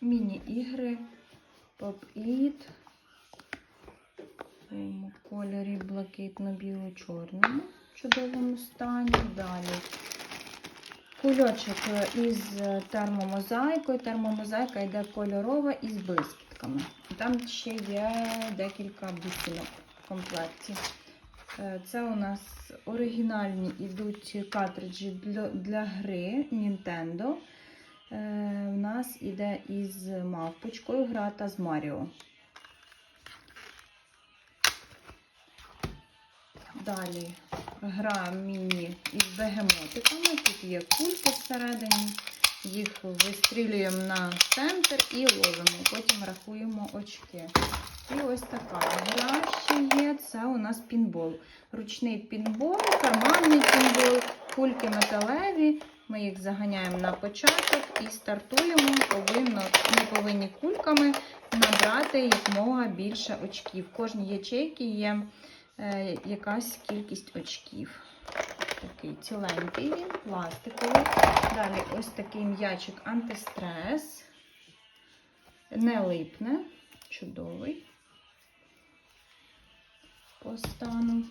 міні-ігри Pop-It. В кольорі блакитно-біло-чорному в чудовому стані. Далі кульочок із термомозаїкою. Термомозаїка йде кольорова із блискітками. Там ще є декілька бусинок в комплекті. Е, Це у нас оригінальні ідуть картриджі для гри Nintendo. Е, У нас іде із мавпочкою гра та з Маріо. Далі гра міні із бегемотиками. Тут є кульки всередині. Їх вистрілюємо на центр і ловимо. Потім рахуємо очки. І ось така гра ще є. Це у нас пінбол. Ручний пінбол, карманний пінбол, кульки металеві. Ми їх заганяємо на початок і стартуємо. Повинно, ми повинні кульками набрати якомога більше очків. В кожній ячейці є е, якась кількість очків. Такий ціленький він, пластиковий. Далі ось такий м'ячик антистрес. Не липне. Чудовий. По стану.